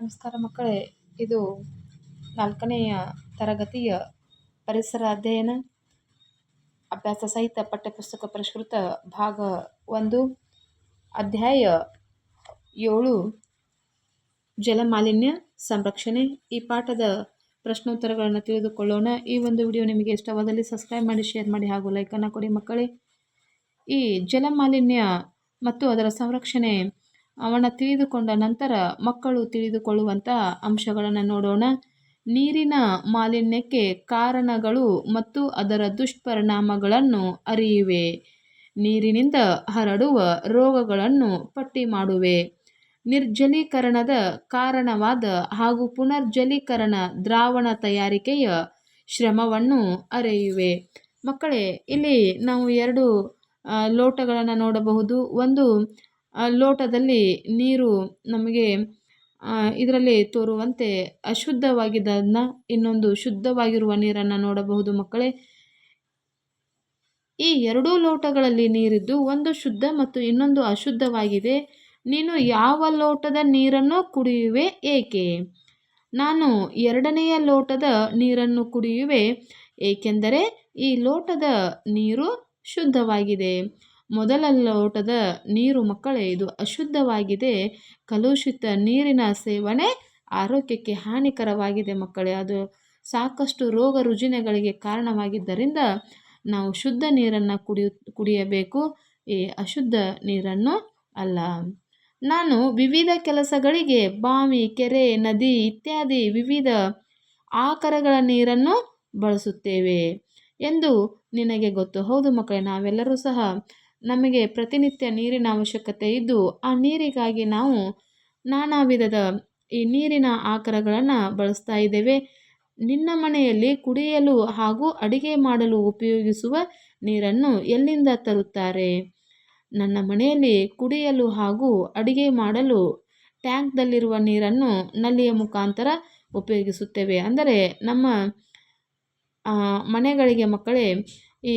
ನಮಸ್ಕಾರ ಮಕ್ಕಳೇ. ಇದು ನಾಲ್ಕನೆಯ ತರಗತಿಯ ಪರಿಸರ ಅಧ್ಯಯನ ಅಭ್ಯಾಸ ಸಹಿತ ಪಠ್ಯಪುಸ್ತಕ ಪರಿಷ್ಕೃತ ಭಾಗ ಒಂದು, ಅಧ್ಯಾಯ ಏಳು, ಜಲಮಾಲಿನ್ಯ ಸಂರಕ್ಷಣೆ. ಈ ಪಾಠದ ಪ್ರಶ್ನೋತ್ತರಗಳನ್ನು ತಿಳಿದುಕೊಳ್ಳೋಣ. ಈ ಒಂದು ವಿಡಿಯೋ ನಿಮಗೆ ಇಷ್ಟವಾದಲ್ಲಿ ಸಬ್ಸ್ಕ್ರೈಬ್ ಮಾಡಿ, ಶೇರ್ ಮಾಡಿ ಹಾಗೂ ಲೈಕನ್ನು ಕೊಡಿ ಮಕ್ಕಳೇ. ಈ ಜಲಮಾಲಿನ್ಯ ಮತ್ತು ಅದರ ಸಂರಕ್ಷಣೆ ಅವನ ತಿಳಿದುಕೊಂಡ ನಂತರ ಮಕ್ಕಳು ತಿಳಿದುಕೊಳ್ಳುವಂಥ ಅಂಶಗಳನ್ನು ನೋಡೋಣ. ನೀರಿನ ಮಾಲಿನ್ಯಕ್ಕೆ ಕಾರಣಗಳು ಮತ್ತು ಅದರ ದುಷ್ಪರಿಣಾಮಗಳನ್ನು ಅರಿಯುವೆ. ನೀರಿನಿಂದ ಹರಡುವ ರೋಗಗಳನ್ನು ಪಟ್ಟಿ ಮಾಡುವೆ. ನಿರ್ಜಲೀಕರಣದ ಕಾರಣವಾದ ಹಾಗೂ ಪುನರ್ಜಲೀಕರಣ ದ್ರಾವಣ ತಯಾರಿಕೆಯ ಶ್ರಮವನ್ನು ಅರೆಯುವೆ. ಮಕ್ಕಳೇ, ಇಲ್ಲಿ ನಾವು ಎರಡು ಲೋಟಗಳನ್ನು ನೋಡಬಹುದು. ಒಂದು ಲೋಟದಲ್ಲಿ ನೀರು ನಮಗೆ ಇದರಲ್ಲಿ ತೋರುವಂತೆ ಅಶುದ್ಧವಾಗಿದ್ದದನ್ನ ಇನ್ನೊಂದು ಶುದ್ಧವಾಗಿರುವ ನೀರನ್ನು ನೋಡಬಹುದು ಮಕ್ಕಳೇ. ಈ ಎರಡೂ ಲೋಟಗಳಲ್ಲಿ ನೀರಿದ್ದು ಒಂದು ಶುದ್ಧ ಮತ್ತು ಇನ್ನೊಂದು ಅಶುದ್ಧವಾಗಿದೆ. ನೀನು ಯಾವ ಲೋಟದ ನೀರನ್ನು ಕುಡಿಯುವೆ ಏಕೆ? ನಾನು ಎರಡನೆಯ ಲೋಟದ ನೀರನ್ನು ಕುಡಿಯುವೆ ಏಕೆಂದರೆ ಈ ಲೋಟದ ನೀರು ಶುದ್ಧವಾಗಿದೆ. ಮೊದಲ ಲೋಟದ ನೀರು ಮಕ್ಕಳೇ, ಇದು ಅಶುದ್ಧವಾಗಿದೆ. ಕಲುಷಿತ ನೀರಿನ ಸೇವನೆ ಆರೋಗ್ಯಕ್ಕೆ ಹಾನಿಕರವಾಗಿದೆ ಮಕ್ಕಳೇ. ಅದು ಸಾಕಷ್ಟು ರೋಗ ರುಜಿನಗಳಿಗೆ ಕಾರಣವಾಗಿದ್ದರಿಂದ ನಾವು ಶುದ್ಧ ನೀರನ್ನು ಕುಡಿಯು, ಕುಡಿಯಬೇಕು. ಈ ಅಶುದ್ಧ ನೀರನ್ನು ಅಲ್ಲ. ನಾನು ವಿವಿಧ ಕೆಲಸಗಳಿಗೆ ಬಾವಿ, ಕೆರೆ, ನದಿ ಇತ್ಯಾದಿ ವಿವಿಧ ಆಕರಗಳ ನೀರನ್ನು ಬಳಸುತ್ತೇವೆ ಎಂದು ನಿನಗೆ ಗೊತ್ತು. ಹೌದು ಮಕ್ಕಳೇ, ನಾವೆಲ್ಲರೂ ಸಹ ನಮಗೆ ಪ್ರತಿನಿತ್ಯ ನೀರಿನ ಅವಶ್ಯಕತೆ ಇದ್ದು, ಆ ನೀರಿಗಾಗಿ ನಾವು ನಾನಾ ವಿಧದ ಈ ನೀರಿನ ಆಕರಗಳನ್ನು ಬಳಸ್ತಾ ಇದ್ದೇವೆ. ನಿನ್ನ ಮನೆಯಲ್ಲಿ ಕುಡಿಯಲು ಹಾಗೂ ಅಡಿಗೆ ಮಾಡಲು ಉಪಯೋಗಿಸುವ ನೀರನ್ನು ಎಲ್ಲಿಂದ ತರುತ್ತಾರೆ? ನನ್ನ ಮನೆಯಲ್ಲಿ ಕುಡಿಯಲು ಹಾಗೂ ಅಡಿಗೆ ಮಾಡಲು ಟ್ಯಾಂಕ್ದಲ್ಲಿರುವ ನೀರನ್ನು ನಲ್ಲಿಯ ಮುಖಾಂತರ ಉಪಯೋಗಿಸುತ್ತೇವೆ. ಅಂದರೆ ನಮ್ಮ ಮನೆಗಳಿಗೆ ಮಕ್ಕಳೇ ಈ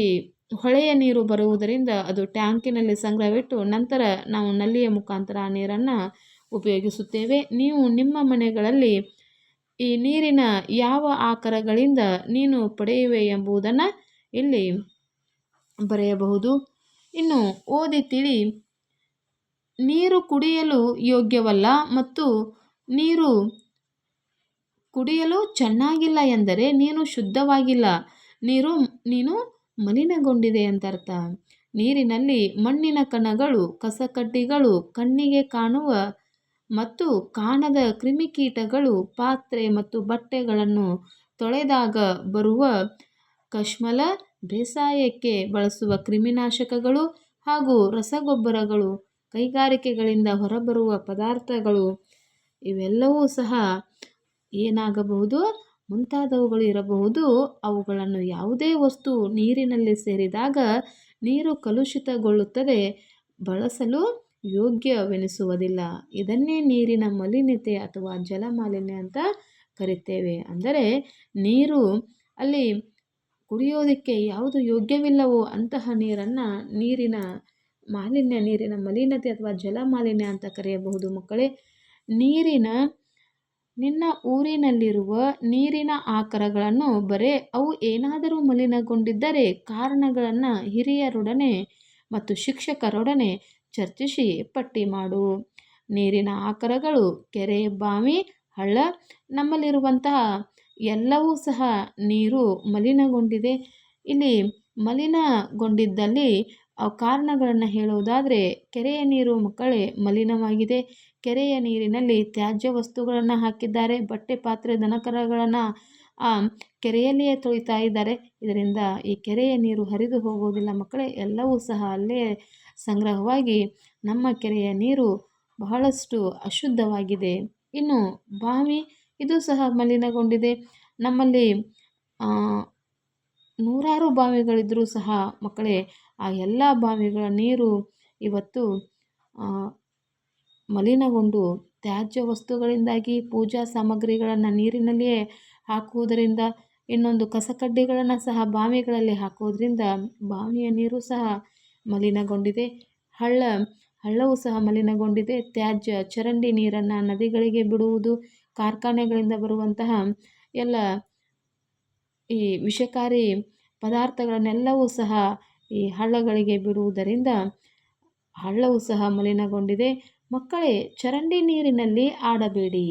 ಹೊಳೆಯ ನೀರು ಬರುವುದರಿಂದ ಅದು ಟ್ಯಾಂಕಿನಲ್ಲಿ ಸಂಗ್ರಹವಿಟ್ಟು ನಂತರ ನಾವು ನಲ್ಲಿಯ ಮುಖಾಂತರ ಆ ನೀರನ್ನು ಉಪಯೋಗಿಸುತ್ತೇವೆ. ನೀವು ನಿಮ್ಮ ಮನೆಗಳಲ್ಲಿ ಈ ನೀರಿನ ಯಾವ ಆಕರಗಳಿಂದ ನೀನು ಪಡೆಯುವೆ ಎಂಬುದನ್ನು ಇಲ್ಲಿ ಬರೆಯಬಹುದು. ಇನ್ನು ಓದಿ ತಿಳಿ, ನೀರು ಕುಡಿಯಲು ಯೋಗ್ಯವಲ್ಲ ಮತ್ತು ನೀರು ಕುಡಿಯಲು ಚೆನ್ನಾಗಿಲ್ಲ ಎಂದರೆ ನೀನು ಶುದ್ಧವಾಗಿಲ್ಲ. ನೀರು, ನೀನು ಮಲಿನಗೊಂಡಿದೆ ಅರ್ಥ ನೀರಿನಲ್ಲಿ ಮಣ್ಣಿನ ಕಣಗಳು, ಕಸಕಡ್ಡಿಗಳು, ಕಣ್ಣಿಗೆ ಕಾಣುವ ಮತ್ತು ಕಾಣದ ಕ್ರಿಮಿಕೀಟಗಳು, ಪಾತ್ರೆ ಮತ್ತು ಬಟ್ಟೆಗಳನ್ನು ತೊಳೆದಾಗ ಬರುವ ಕಶ್ಮಲ ಬೇಸಾಯಕ್ಕೆ ಬಳಸುವ ಕ್ರಿಮಿನಾಶಕಗಳು ಹಾಗೂ ರಸಗೊಬ್ಬರಗಳು, ಕೈಗಾರಿಕೆಗಳಿಂದ ಹೊರಬರುವ ಪದಾರ್ಥಗಳು, ಇವೆಲ್ಲವೂ ಸಹ ಏನಾಗಬಹುದು? ಮುಂತಾದವುಗಳು ಇರಬಹುದು. ಅವುಗಳನ್ನು ಯಾವುದೇ ವಸ್ತು ನೀರಿನಲ್ಲಿ ಸೇರಿದಾಗ ನೀರು ಕಲುಷಿತಗೊಳ್ಳುತ್ತದೆ. ಬಳಸಲು ಯೋಗ್ಯವೆನಿಸುವುದಿಲ್ಲ. ಇದನ್ನೇ ನೀರಿನ ಮಲಿನತೆ ಅಥವಾ ಜಲಮಾಲಿನ್ಯ ಅಂತ ಕರಿತೇವೆ. ಅಂದರೆ ನೀರು ಅಲ್ಲಿ ಕುಡಿಯೋದಕ್ಕೆ ಯಾವುದು ಯೋಗ್ಯವಿಲ್ಲವೋ ಅಂತಹ ನೀರನ್ನು ನೀರಿನ ಮಾಲಿನ್ಯ, ನೀರಿನ ಮಲಿನತೆ ಅಥವಾ ಜಲಮಾಲಿನ್ಯ ಅಂತ ಕರೆಯಬಹುದು. ಮಕ್ಕಳೇ, ನೀರಿನ ನಿನ್ನ ಊರಿನಲ್ಲಿರುವ ನೀರಿನ ಆಕರಗಳನ್ನು ಬರೆ, ಅವು ಏನಾದರೂ ಮಲಿನಗೊಂಡಿದ್ದರೆ ಕಾರಣಗಳನ್ನು ಹಿರಿಯರೊಡನೆ ಮತ್ತು ಶಿಕ್ಷಕರೊಡನೆ ಚರ್ಚಿಸಿ ಪಟ್ಟಿ ಮಾಡು. ನೀರಿನ ಆಕರಗಳು ಕೆರೆ, ಬಾವಿ, ಹಳ್ಳ, ನಮ್ಮಲ್ಲಿರುವಂತಹ ಎಲ್ಲವೂ ಸಹ ನೀರು ಮಲಿನಗೊಂಡಿದೆ. ಇಲ್ಲಿ ಮಲಿನಗೊಂಡಿದ್ದಲ್ಲಿ ಕಾರಣಗಳನ್ನು ಹೇಳುವುದಾದರೆ, ಕೆರೆಯ ನೀರು ಮಕ್ಕಳೇ ಮಲಿನವಾಗಿದೆ. ಕೆರೆಯ ನೀರಿನಲ್ಲಿ ತ್ಯಾಜ್ಯ ವಸ್ತುಗಳನ್ನು ಹಾಕಿದ್ದಾರೆ, ಬಟ್ಟೆ, ಪಾತ್ರೆ, ದನಕರಗಳನ್ನು ಕೆರೆಯಲ್ಲಿಯೇ ತೊಳಿತಾ ಇದ್ದಾರೆ. ಇದರಿಂದ ಈ ಕೆರೆಯ ನೀರು ಹರಿದು ಹೋಗುವುದಿಲ್ಲ. ಮಕ್ಕಳೇ, ಎಲ್ಲವೂ ಸಹ ಅಲ್ಲೇ ಸಂಗ್ರಹವಾಗಿ ನಮ್ಮ ಕೆರೆಯ ನೀರು ಬಹಳಷ್ಟು ಅಶುದ್ಧವಾಗಿದೆ. ಇನ್ನು ಬಾವಿ, ಇದು ಸಹ ಮಲಿನಗೊಂಡಿದೆ. ನಮ್ಮಲ್ಲಿ ನೂರಾರು ಬಾವಿಗಳಿದ್ದರೂ ಸಹ ಮಕ್ಕಳೇ, ಆ ಎಲ್ಲ ಬಾವಿಗಳ ನೀರು ಇವತ್ತು ಮಲಿನಗೊಂಡು ತ್ಯಾಜ್ಯ ವಸ್ತುಗಳಿಂದಾಗಿ ಪೂಜಾ ಸಾಮಗ್ರಿಗಳನ್ನು ನೀರಿನಲ್ಲಿಯೇ ಹಾಕುವುದರಿಂದ, ಇನ್ನೊಂದು ಕಸಕಡ್ಡಿಗಳನ್ನು ಸಹ ಬಾವಿಗಳಲ್ಲಿ ಹಾಕೋದರಿಂದ ಬಾವಿಯ ನೀರು ಸಹ ಮಲಿನಗೊಂಡಿದೆ. ಹಳ್ಳ, ಹಳ್ಳವು ಸಹ ಮಲಿನಗೊಂಡಿದೆ. ತ್ಯಾಜ್ಯ, ಚರಂಡಿ ನೀರನ್ನು ನದಿಗಳಿಗೆ ಬಿಡುವುದು, ಕಾರ್ಖಾನೆಗಳಿಂದ ಬರುವಂತಹ ಎಲ್ಲ ಈ ವಿಷಕಾರಿ ಪದಾರ್ಥಗಳನ್ನೆಲ್ಲವೂ ಸಹ ಈ ಹಳ್ಳಗಳಿಗೆ ಬಿಡುವುದರಿಂದ ಹಳ್ಳವೂ ಸಹ ಮಲಿನಗೊಂಡಿದೆ. ಮಕ್ಕಳೇ, ಚರಂಡಿ ನೀರಿನಲ್ಲಿ ಆಡಬೇಡಿ.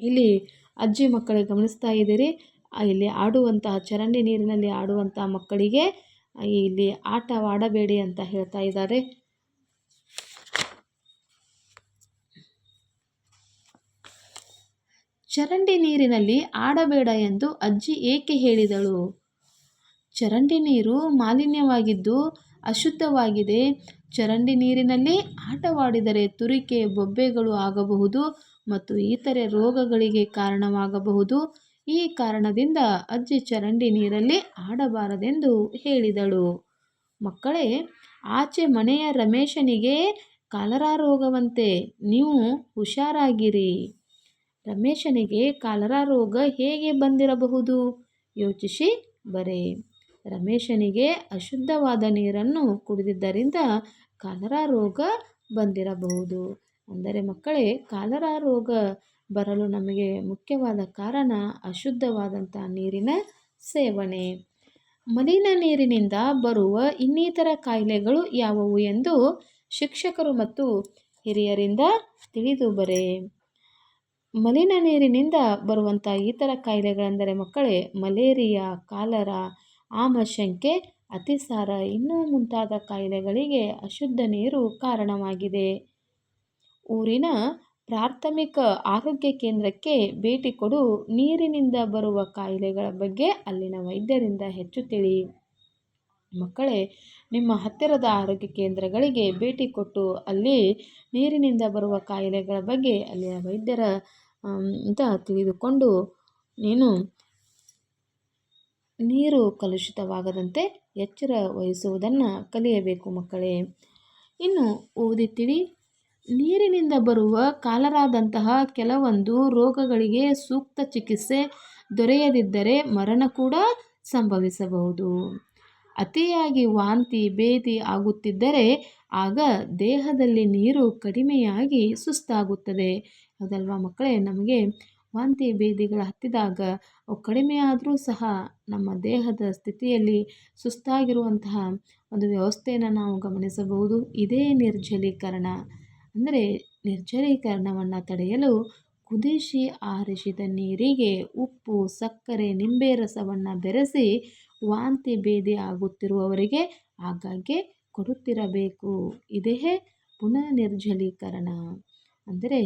ಇಲ್ಲಿ ಅಜ್ಜಿ ಮಕ್ಕಳು ಗಮನಿಸ್ತಾ ಇದ್ದೀರಿ. ಇಲ್ಲಿ ಆಡುವಂತಹ ಚರಂಡಿ ನೀರಿನಲ್ಲಿ ಆಡುವಂತಹ ಮಕ್ಕಳಿಗೆ ಇಲ್ಲಿ ಆಟವಾಡಬೇಡಿ ಅಂತ ಹೇಳ್ತಾ ಇದ್ದಾರೆ. ಚರಂಡಿ ನೀರಿನಲ್ಲಿ ಆಡಬೇಡ ಎಂದು ಅಜ್ಜಿ ಏಕೆ ಹೇಳಿದಳು? ಚರಂಡಿ ನೀರು ಮಾಲಿನ್ಯವಾಗಿದ್ದು ಅಶುದ್ಧವಾಗಿದೆ. ಚರಂಡಿ ನೀರಿನಲ್ಲಿ ಆಟವಾಡಿದರೆ ತುರಿಕೆ, ಬೊಬ್ಬೆಗಳು ಆಗಬಹುದು ಮತ್ತು ಇತರೆ ರೋಗಗಳಿಗೆ ಕಾರಣವಾಗಬಹುದು. ಈ ಕಾರಣದಿಂದ ಅಜ್ಜಿ ಚರಂಡಿ ನೀರಲ್ಲಿ ಆಡಬಾರದೆಂದು ಹೇಳಿದಳು. ಮಕ್ಕಳೇ, ಆಚೆ ಮನೆಯ ರಮೇಶನಿಗೆ ಕಾಲರಾ ರೋಗವಂತೆ ನೀವು ಹುಷಾರಾಗಿರಿ. ರಮೇಶನಿಗೆ ಕಾಲರಾ ರೋಗ ಹೇಗೆ ಬಂದಿರಬಹುದು? ಯೋಚಿಸಿ ಬರೆ. ರಮೇಶನಿಗೆ ಅಶುದ್ಧವಾದ ನೀರನ್ನು ಕುಡಿದಿದ್ದರಿಂದ ಕಾಲರಾ ರೋಗ ಬಂದಿರಬಹುದು. ಅಂದರೆ ಮಕ್ಕಳೇ, ಕಾಲರಾ ರೋಗ ಬರಲು ನಮಗೆ ಮುಖ್ಯವಾದ ಕಾರಣ ಅಶುದ್ಧವಾದಂಥ ನೀರಿನ ಸೇವನೆ. ಮಲಿನ ನೀರಿನಿಂದ ಬರುವ ಇನ್ನಿತರ ಕಾಯಿಲೆಗಳು ಯಾವುವು ಎಂದು ಶಿಕ್ಷಕರು ಮತ್ತು ಹಿರಿಯರಿಂದ ತಿಳಿದು ಬರೆ. ಮಲಿನ ನೀರಿನಿಂದ ಬರುವಂಥ ಇತರ ಕಾಯಿಲೆಗಳೆಂದರೆ ಮಕ್ಕಳೇ, ಮಲೇರಿಯಾ, ಕಾಲರಾ ಆಮಶಂಕೆ ಅತಿಸಾರ ಇನ್ನೂ ಮುಂತಾದ ಕಾಯಿಲೆಗಳಿಗೆ ಅಶುದ್ಧ ನೀರು ಕಾರಣವಾಗಿದೆ. ಊರಿನ ಪ್ರಾಥಮಿಕ ಆರೋಗ್ಯ ಕೇಂದ್ರಕ್ಕೆ ಭೇಟಿ ಕೊಡು ನೀರಿನಿಂದ ಬರುವ ಕಾಯಿಲೆಗಳ ಬಗ್ಗೆ ಅಲ್ಲಿನ ವೈದ್ಯರಿಂದ ಹೆಚ್ಚು ತಿಳಿ. ಮಕ್ಕಳೇ, ನಿಮ್ಮ ಹತ್ತಿರದ ಆರೋಗ್ಯ ಕೇಂದ್ರಗಳಿಗೆ ಭೇಟಿ ಕೊಟ್ಟು ಅಲ್ಲಿ ನೀರಿನಿಂದ ಬರುವ ಕಾಯಿಲೆಗಳ ಬಗ್ಗೆ ಅಲ್ಲಿನ ವೈದ್ಯರ ಅಂತ ತಿಳಿದುಕೊಂಡು, ನೀನು ನೀರು ಕಲುಷಿತವಾಗದಂತೆ ಎಚ್ಚರ ವಹಿಸುವುದನ್ನು ಕಲಿಯಬೇಕು ಮಕ್ಕಳೇ. ಇನ್ನು ಓದಿ ನೀರಿನಿಂದ ಬರುವ ಕಾಲರಾದಂತಹ ಕೆಲವೊಂದು ರೋಗಗಳಿಗೆ ಸೂಕ್ತ ಚಿಕಿತ್ಸೆ ದೊರೆಯದಿದ್ದರೆ ಮರಣ ಕೂಡ ಸಂಭವಿಸಬಹುದು. ಅತಿಯಾಗಿ ವಾಂತಿ, ಭೇದಿ ಆಗುತ್ತಿದ್ದರೆ ಆಗ ದೇಹದಲ್ಲಿ ನೀರು ಕಡಿಮೆಯಾಗಿ ಸುಸ್ತಾಗುತ್ತದೆ. ಹೌದಲ್ವಾ ಮಕ್ಕಳೇ? ನಮಗೆ ವಾಂತಿ ಭೇದಿಗಳು ಹತ್ತಿದಾಗ, ಅವು ಕಡಿಮೆ ಆದರೂ ಸಹ ನಮ್ಮ ದೇಹದ ಸ್ಥಿತಿಯಲ್ಲಿ ಸುಸ್ತಾಗಿರುವಂತಹ ಒಂದು ವ್ಯವಸ್ಥೆಯನ್ನು ನಾವು ಗಮನಿಸಬಹುದು. ಇದೇ ನಿರ್ಜಲೀಕರಣ. ಅಂದರೆ ನಿರ್ಜಲೀಕರಣವನ್ನು ತಡೆಯಲು ಕುದಿಸಿ ಆರಿಸಿದ ನೀರಿಗೆ ಉಪ್ಪು, ಸಕ್ಕರೆ, ನಿಂಬೆ ರಸವನ್ನು ಬೆರೆಸಿ ವಾಂತಿ ಭೇದಿ ಆಗುತ್ತಿರುವವರಿಗೆ ಆಗಾಗ್ಗೆ ಕೊಡುತ್ತಿರಬೇಕು. ಇದೇ ಪುನರ್ನಿರ್ಜಲೀಕರಣ. ಅಂದರೆ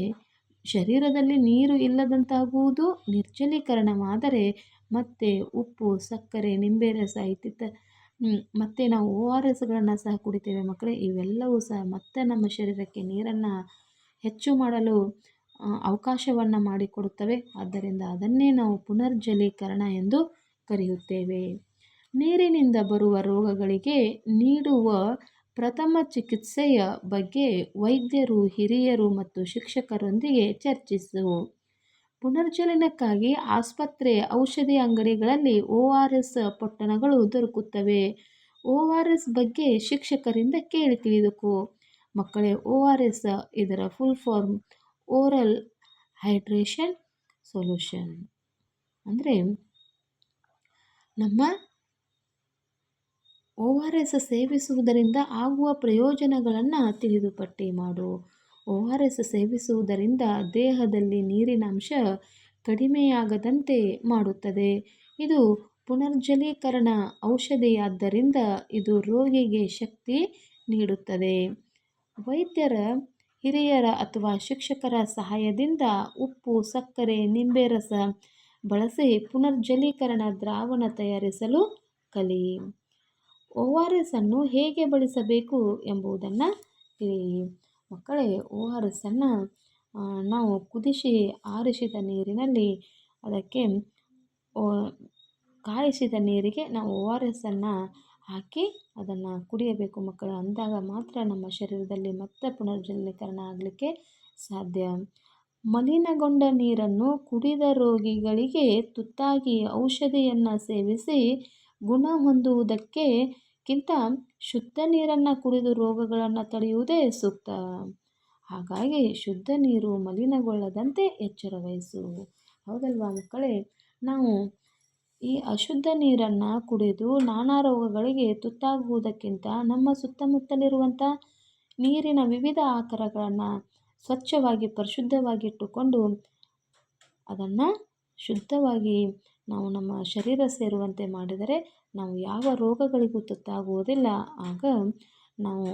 ಶರೀರದಲ್ಲಿ ನೀರು ಇಲ್ಲದಂತಾಗುವುದು ನಿರ್ಜಲೀಕರಣವಾದರೆ ಮತ್ತೆ ಉಪ್ಪು, ಸಕ್ಕರೆ ನಿಂಬೆ ರಸ ಇತ್ತಿತ್ತ ಮತ್ತು ನಾವು ಓ ಆರ್ ಎಸ್ಗಳನ್ನು ಸಹ ಕುಡಿತೇವೆ ಮಕ್ಕಳೇ. ಇವೆಲ್ಲವೂ ಸಹ ಮತ್ತೆ ನಮ್ಮ ಶರೀರಕ್ಕೆ ನೀರನ್ನು ಹೆಚ್ಚು ಮಾಡಲು ಅವಕಾಶವನ್ನು ಮಾಡಿಕೊಡುತ್ತವೆ. ಆದ್ದರಿಂದ ಅದನ್ನೇ ನಾವು ಪುನರ್ಜಲೀಕರಣ ಎಂದು ಕರೆಯುತ್ತೇವೆ. ನೀರಿನಿಂದ ಬರುವ ರೋಗಗಳಿಗೆ ನೀಡುವ ಪ್ರಥಮ ಚಿಕಿತ್ಸೆಯ ಬಗ್ಗೆ ವೈದ್ಯರು, ಹಿರಿಯರು ಮತ್ತು ಶಿಕ್ಷಕರೊಂದಿಗೆ ಚರ್ಚಿಸು ಪುನರ್ಜಲನಕ್ಕಾಗಿ ಆಸ್ಪತ್ರೆ, ಔಷಧಿ ಅಂಗಡಿಗಳಲ್ಲಿ ಒ ಆರ್ ಎಸ್ ಪೊಟ್ಟಣಗಳು ದೊರಕುತ್ತವೆ. ಒ ಆರ್ ಎಸ್ ಬಗ್ಗೆ ಶಿಕ್ಷಕರಿಂದ ಕೇಳಿ ತಿಳಿದುಕೋ. ಮಕ್ಕಳೇ ಒ ಆರ್ ಎಸ್ ಇದರ full form oral hydration solution ಅಂದರೆ, ನಮ್ಮ ಒ ಆರ್ ಎಸ್ ಸೇವಿಸುವುದರಿಂದ ಆಗುವ ಪ್ರಯೋಜನಗಳನ್ನು ತಿಳಿದು ಪಟ್ಟಿ ಮಾಡು. ಒ ಆರ್ ಎಸ್ ಸೇವಿಸುವುದರಿಂದ ದೇಹದಲ್ಲಿ ನೀರಿನ ಅಂಶ ಕಡಿಮೆಯಾಗದಂತೆ ಮಾಡುತ್ತದೆ. ಇದು ಪುನರ್ಜಲೀಕರಣ ಔಷಧಿಯಾದ್ದರಿಂದ ಇದು ರೋಗಿಗೆ ಶಕ್ತಿ ನೀಡುತ್ತದೆ. ವೈದ್ಯರ, ಹಿರಿಯರ ಅಥವಾ ಶಿಕ್ಷಕರ ಸಹಾಯದಿಂದ ಉಪ್ಪು, ಸಕ್ಕರೆ, ನಿಂಬೆ ರಸ ಬಳಸಿ ಪುನರ್ಜಲೀಕರಣ ದ್ರಾವಣ ತಯಾರಿಸಲು ಕಲಿ. ಒ ಆರ್ ಎಸ್ಸನ್ನು ಹೇಗೆ ಬಳಸಬೇಕು ಎಂಬುದನ್ನು ತಿಳಿಯಿರಿ. ಮಕ್ಕಳೇ ಒ ಆರ್ ಎಸ್ಸನ್ನು ನಾವು ಕುದಿಸಿ ಆರಿಸಿದ ನೀರಿನಲ್ಲಿ ಅದಕ್ಕೆ ಕಾಯಿಸಿದ ನೀರಿಗೆ ನಾವು ಒ ಆರ್ ಎಸ್ಸನ್ನು ಹಾಕಿ ಅದನ್ನು ಕುಡಿಯಬೇಕು. ಮಕ್ಕಳು, ಅಂದಾಗ ಮಾತ್ರ ನಮ್ಮ ಶರೀರದಲ್ಲಿ ಮತ್ತೆ ಪುನರ್ಜನೀಕರಣ ಆಗಲಿಕ್ಕೆ ಸಾಧ್ಯ. ಮಲಿನಗೊಂಡ ನೀರನ್ನು ಕುಡಿದ ರೋಗಿಗಳಿಗೆ ತುತ್ತಾಗಿ ಔಷಧಿಯನ್ನು ಸೇವಿಸಿ ಗುಣ ಹೊಂದುವುದಕ್ಕೆ ಕ್ಕಿಂತ ಶುದ್ಧ ನೀರನ್ನು ಕುಡಿದು ರೋಗಗಳನ್ನು ತಡೆಯುವುದೇ ಸೂಕ್ತ. ಹಾಗಾಗಿ ಶುದ್ಧ ನೀರು ಮಲಿನಗೊಳ್ಳದಂತೆ ಎಚ್ಚರ ವಹಿಸು. ಹೌದಲ್ವಾ ಮಕ್ಕಳೇ? ನಾವು ಈ ಅಶುದ್ಧ ನೀರನ್ನು ಕುಡಿದು ನಾನಾ ರೋಗಗಳಿಗೆ ತುತ್ತಾಗುವುದಕ್ಕಿಂತ ನಮ್ಮ ಸುತ್ತಮುತ್ತಲಿರುವಂಥ ನೀರಿನ ವಿವಿಧ ಆಕಾರಗಳನ್ನು ಸ್ವಚ್ಛವಾಗಿ ಪರಿಶುದ್ಧವಾಗಿಟ್ಟುಕೊಂಡು ಅದನ್ನು ಶುದ್ಧವಾಗಿ ನಾವು ನಮ್ಮ ಶರೀರ ಸೇರುವಂತೆ ಮಾಡಿದರೆ ನಾವು ಯಾವ ರೋಗಗಳಿಗೂ ತುತ್ತಾಗುವುದಿಲ್ಲ. ಆಗ ನಾವು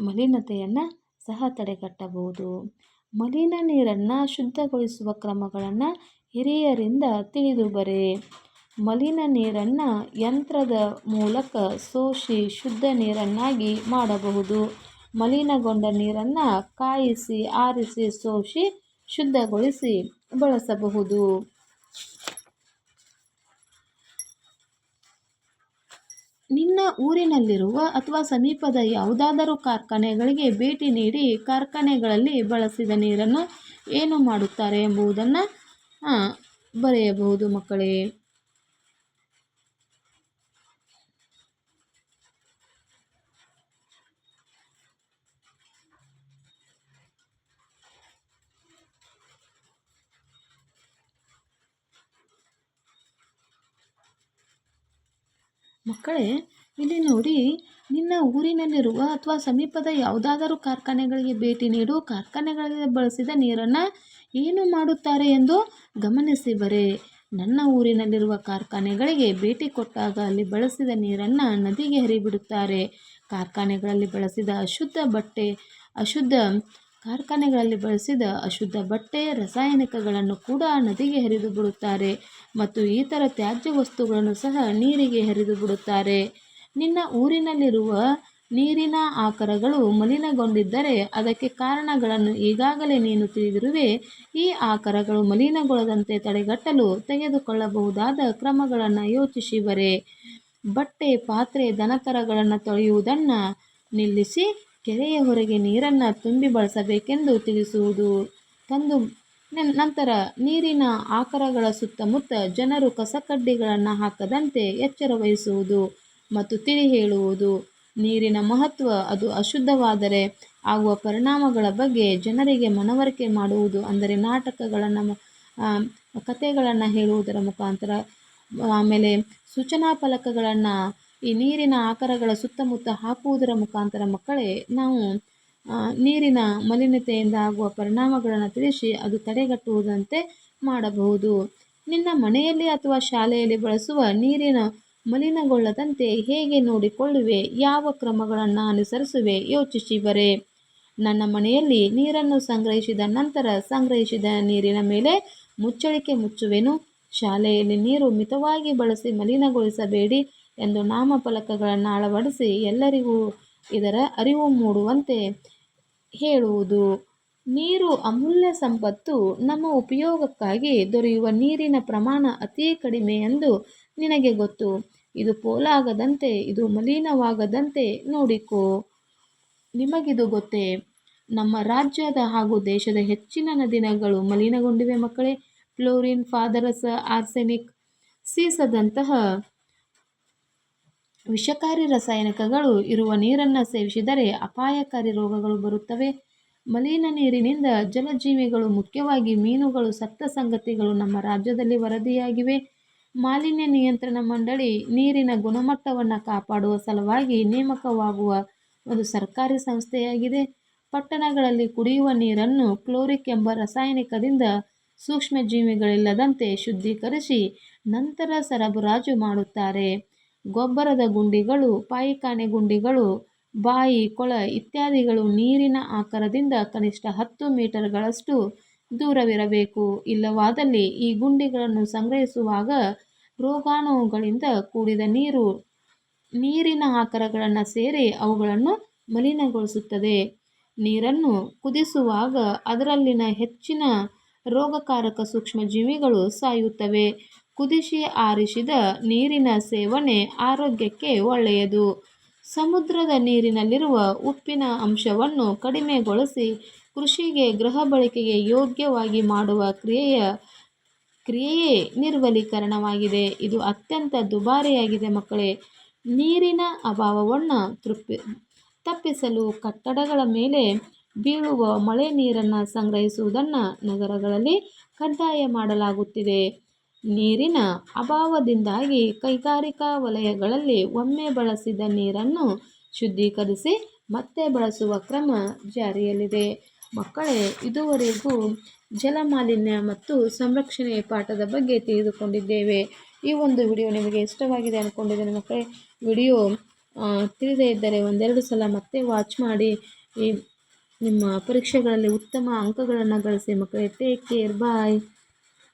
ಮಲಿನತೆಯನ್ನು ಸಹ ತಡೆಗಟ್ಟಬಹುದು. ಮಲಿನ ನೀರನ್ನು ಶುದ್ಧಗೊಳಿಸುವ ಕ್ರಮಗಳನ್ನು ಹಿರಿಯರಿಂದ ತಿಳಿದು ಬರೆ. ಮಲಿನ ನೀರನ್ನು ಯಂತ್ರದ ಮೂಲಕ ಸೋಸಿ ಶುದ್ಧ ನೀರನ್ನಾಗಿ ಮಾಡಬಹುದು. ಮಲಿನಗೊಂಡ ನೀರನ್ನು ಕಾಯಿಸಿ, ಆರಿಸಿ ಸೋಸಿ ಶುದ್ಧಗೊಳಿಸಿ ಬಳಸಬಹುದು. ನಿನ್ನ ಊರಿನಲ್ಲಿರುವ ಅಥವಾ ಸಮೀಪದ ಯಾವುದಾದರೂ ಕಾರ್ಖಾನೆಗಳಿಗೆ ಭೇಟಿ ನೀಡಿ ಕಾರ್ಖಾನೆಗಳಲ್ಲಿ ಬಳಸಿದ ನೀರನ್ನು ಏನು ಮಾಡುತ್ತಾರೆ ಎಂಬುದನ್ನು ಬರೆಯಬಹುದು ಮಕ್ಕಳೇ. ಮಕ್ಕಳೇ, ಇಲ್ಲಿ ನೋಡಿ, ನಿನ್ನ ಊರಿನಲ್ಲಿರುವ ಅಥವಾ ಸಮೀಪದ ಯಾವುದಾದರೂ ಕಾರ್ಖಾನೆಗಳಿಗೆ ಭೇಟಿ ನೀಡು ಕಾರ್ಖಾನೆಗಳಲ್ಲಿ ಬಳಸಿದ ನೀರನ್ನು ಏನು ಮಾಡುತ್ತಾರೆ ಎಂದು ಗಮನಿಸಿ ಬರೆ. ನನ್ನ ಊರಿನಲ್ಲಿರುವ ಕಾರ್ಖಾನೆಗಳಿಗೆ ಭೇಟಿ ಕೊಟ್ಟಾಗ ಅಲ್ಲಿ ಬಳಸಿದ ನೀರನ್ನು ನದಿಗೆ ಹರಿಬಿಡುತ್ತಾರೆ. ಕಾರ್ಖಾನೆಗಳಲ್ಲಿ ಬಳಸಿದ ಅಶುದ್ಧ ಬಟ್ಟೆ, ಅಶುದ್ಧ ಕಾರ್ಖಾನೆಗಳಲ್ಲಿ ಬಳಸಿದ ಅಶುದ್ಧ ಬಟ್ಟೆ, ರಾಸಾಯನಿಕಗಳನ್ನು ಕೂಡ ನದಿಗೆ ಹರಿದು ಬಿಡುತ್ತಾರೆ ಮತ್ತು ಇತರ ತ್ಯಾಜ್ಯ ವಸ್ತುಗಳನ್ನು ಸಹ ನೀರಿಗೆ ಹರಿದು ಬಿಡುತ್ತಾರೆ. ನಿನ್ನ ಊರಿನಲ್ಲಿರುವ ನೀರಿನ ಆಕರಗಳು ಮಲಿನಗೊಂಡಿದ್ದರೆ ಅದಕ್ಕೆ ಕಾರಣಗಳನ್ನು ಈಗಾಗಲೇ ನೀನು ತಿಳಿದಿರುವೆ. ಈ ಆಕರಗಳು ಮಲಿನಗೊಳ್ಳದಂತೆ ತಡೆಗಟ್ಟಲು ತೆಗೆದುಕೊಳ್ಳಬಹುದಾದ ಕ್ರಮಗಳನ್ನು ಯೋಚಿಸಿ ಬರೆ. ಬಟ್ಟೆ, ಪಾತ್ರೆ, ದನಕರಗಳನ್ನು ತೊಳೆಯುವುದನ್ನು ನಿಲ್ಲಿಸಿ. ಕೆರೆಯ ಹೊರಗೆ ನೀರನ್ನು ತುಂಬಿ ಬಳಸಬೇಕೆಂದು ತಿಳಿಸುವುದು ತಂದು ನಂತರ ನೀರಿನ ಆಕರಗಳ ಸುತ್ತಮುತ್ತ ಜನರು ಕಸಕಡ್ಡಿಗಳನ್ನು ಹಾಕದಂತೆ ಎಚ್ಚರ ವಹಿಸುವುದು ಮತ್ತು ತಿಳಿ ಹೇಳುವುದು. ನೀರಿನ ಮಹತ್ವ ಅದು ಅಶುದ್ಧವಾದರೆ ಆಗುವ ಪರಿಣಾಮಗಳ ಬಗ್ಗೆ ಜನರಿಗೆ ಮನವರಿಕೆ ಮಾಡುವುದು ಅಂದರೆ ನಾಟಕಗಳನ್ನು ಕಥೆಗಳನ್ನು ಹೇಳುವುದರ ಮುಖಾಂತರ, ಆಮೇಲೆ ಸೂಚನಾ ಫಲಕಗಳನ್ನು ಈ ನೀರಿನ ಆಕಾರಗಳ ಸುತ್ತಮುತ್ತ ಹಾಕುವುದರ ಮುಖಾಂತರ ಮಕ್ಕಳೇ, ನಾವು ನೀರಿನ ಮಲಿನತೆಯಿಂದ ಆಗುವ ಪರಿಣಾಮಗಳನ್ನು ತಿಳಿಸಿ ಅದು ತಡೆಗಟ್ಟುವುದಂತೆ ಮಾಡಬಹುದು. ನಿನ್ನ ಮನೆಯಲ್ಲಿ ಅಥವಾ ಶಾಲೆಯಲ್ಲಿ ಬಳಸುವ ನೀರಿನ ಮಲಿನಗೊಳ್ಳದಂತೆ ಹೇಗೆ ನೋಡಿಕೊಳ್ಳುವೆ? ಯಾವ ಕ್ರಮಗಳನ್ನು ಅನುಸರಿಸುವೆ? ಯೋಚಿಸಿ ಬರೆ. ನನ್ನ ಮನೆಯಲ್ಲಿ ನೀರನ್ನು ಸಂಗ್ರಹಿಸಿದ ನಂತರ ಸಂಗ್ರಹಿಸಿದ ನೀರಿನ ಮೇಲೆ ಮುಚ್ಚಳಿಕೆ ಮುಚ್ಚುವೆನು. ಶಾಲೆಯಲ್ಲಿ ನೀರು ಮಿತವಾಗಿ ಬಳಸಿ ಮಲಿನಗೊಳಿಸಬೇಡಿ. ಎಂದು ನಾಮಫಲಕಗಳನ್ನು ಅಳವಡಿಸಿ ಎಲ್ಲರಿಗೂ ಇದರ ಅರಿವು ಮೂಡುವಂತೆ ಹೇಳುವುದು. ನೀರು ಅಮೂಲ್ಯ ಸಂಪತ್ತು. ನಮ್ಮ ಉಪಯೋಗಕ್ಕಾಗಿ ದೊರೆಯುವ ನೀರಿನ ಪ್ರಮಾಣ ಅತೀ ಕಡಿಮೆ ಎಂದು ನಿನಗೆ ಗೊತ್ತು. ಇದು ಪೋಲಾಗದಂತೆ, ಇದು ಮಲಿನವಾಗದಂತೆ ನೋಡಿಕೋ. ನಿಮಗಿದು ಗೊತ್ತೇ? ನಮ್ಮ ರಾಜ್ಯದ ಹಾಗೂ ದೇಶದ ಹೆಚ್ಚಿನ ನದಿಗಳು ಮಲಿನಗೊಂಡಿವೆ ಮಕ್ಕಳೇ. ಫ್ಲೋರಿನ್, ಫಾದರಸ್, ಆರ್ಸೆನಿಕ್ ಸೀಸದಂತಹ ವಿಷಕಾರಿ ರಾಸಾಯನಿಕಗಳು ಇರುವ ನೀರನ್ನು ಸೇವಿಸಿದರೆ ಅಪಾಯಕಾರಿ ರೋಗಗಳು ಬರುತ್ತವೆ. ಮಲಿನ ನೀರಿನಿಂದ ಜಲಜೀವಿಗಳು ಮುಖ್ಯವಾಗಿ ಮೀನುಗಳು ಸತ್ತ ಸಂಗತಿಗಳು ನಮ್ಮ ರಾಜ್ಯದಲ್ಲಿ ವರದಿಯಾಗಿವೆ. ಮಾಲಿನ್ಯ ನಿಯಂತ್ರಣ ಮಂಡಳಿ ನೀರಿನ ಗುಣಮಟ್ಟವನ್ನು ಕಾಪಾಡುವ ಸಲುವಾಗಿ ನೇಮಕವಾಗುವ ಒಂದು ಸರ್ಕಾರಿ ಸಂಸ್ಥೆಯಾಗಿದೆ. ಪಟ್ಟಣಗಳಲ್ಲಿ ಕುಡಿಯುವ ನೀರನ್ನು ಕ್ಲೋರಿಕ್ ಎಂಬ ರಾಸಾಯನಿಕದಿಂದ ಸೂಕ್ಷ್ಮಜೀವಿಗಳಿಲ್ಲದಂತೆ ಶುದ್ಧೀಕರಿಸಿ ನಂತರ ಸರಬರಾಜು ಮಾಡುತ್ತಾರೆ. ಗೊಬ್ಬರದ ಗುಂಡಿಗಳು, ಪಾಯಿಖಾನೆ ಗುಂಡಿಗಳು, ಬಾಯಿ, ಕೊಳ ಇತ್ಯಾದಿಗಳು ನೀರಿನ ಆಕಾರದಿಂದ ಕನಿಷ್ಠ ಹತ್ತು ಮೀಟರ್ಗಳಷ್ಟು ದೂರವಿರಬೇಕು. ಇಲ್ಲವಾದಲ್ಲಿ ಈ ಗುಂಡಿಗಳನ್ನು ಸಂಗ್ರಹಿಸುವಾಗ ರೋಗಾಣುಗಳಿಂದ ಕೂಡಿದ ನೀರು, ನೀರಿನ ಆಕಾರಗಳನ್ನು ಸೇರಿ ಅವುಗಳನ್ನು ಮಲಿನಗೊಳಿಸುತ್ತದೆ. ನೀರನ್ನು ಕುದಿಸುವಾಗ ಅದರಲ್ಲಿನ ಹೆಚ್ಚಿನ ರೋಗಕಾರಕ ಸೂಕ್ಷ್ಮಜೀವಿಗಳು ಸಾಯುತ್ತವೆ. ಕುದಿಸಿ ಆರಿಸಿದ ನೀರಿನ ಸೇವನೆ ಆರೋಗ್ಯಕ್ಕೆ ಒಳ್ಳೆಯದು. ಸಮುದ್ರದ ನೀರಿನಲ್ಲಿರುವ ಉಪ್ಪಿನ ಅಂಶವನ್ನು ಕಡಿಮೆಗೊಳಿಸಿ ಕೃಷಿಗೆ ಗೃಹ ಬಳಕೆಗೆ ಯೋಗ್ಯವಾಗಿ ಮಾಡುವ ಕ್ರಿಯೆಯ ಕ್ರಿಯೆಯೇ ನಿರ್ವಲೀಕರಣವಾಗಿದೆ ಇದು ಅತ್ಯಂತ ದುಬಾರಿಯಾಗಿದೆ ಮಕ್ಕಳೇ. ನೀರಿನ ಅಭಾವವನ್ನು ತೃಪ್ತಿ ತಪ್ಪಿಸಲು ಕಟ್ಟಡಗಳ ಮೇಲೆ ಬೀಳುವ ಮಳೆ ನೀರನ್ನು ಸಂಗ್ರಹಿಸುವುದನ್ನು ನಗರಗಳಲ್ಲಿ ಕಡ್ಡಾಯ ಮಾಡಲಾಗುತ್ತಿದೆ. ನೀರಿನ ಅಭಾವದಿಂದಾಗಿ ಕೈಗಾರಿಕಾ ವಲಯಗಳಲ್ಲಿ ಒಮ್ಮೆ ಬಳಸಿದ ನೀರನ್ನು ಶುದ್ಧೀಕರಿಸಿ ಮತ್ತೆ ಬಳಸುವ ಕ್ರಮ ಜಾರಿಯಲ್ಲಿದೆ. ಮಕ್ಕಳೇ, ಇದುವರೆಗೂ ಜಲಮಾಲಿನ್ಯ ಮತ್ತು ಸಂರಕ್ಷಣೆಯ ಪಾಠದ ಬಗ್ಗೆ ತಿಳಿದುಕೊಂಡಿದ್ದೇವೆ. ಈ ಒಂದು ವಿಡಿಯೋ ನಿಮಗೆ ಇಷ್ಟವಾಗಿದೆ ಅಂದ್ಕೊಂಡಿದ್ದೇನೆ ಮಕ್ಕಳೇ. ವಿಡಿಯೋ ತಿಳಿದೇ ಇದ್ದರೆ ಒಂದೆರಡು ಸಲ ಮತ್ತೆ ವಾಚ್ ಮಾಡಿ. ನಿಮ್ಮ ಪರೀಕ್ಷೆಗಳಲ್ಲಿ ಉತ್ತಮ ಅಂಕಗಳನ್ನು ಗಳಿಸಿ ಮಕ್ಕಳೇ. Take care bye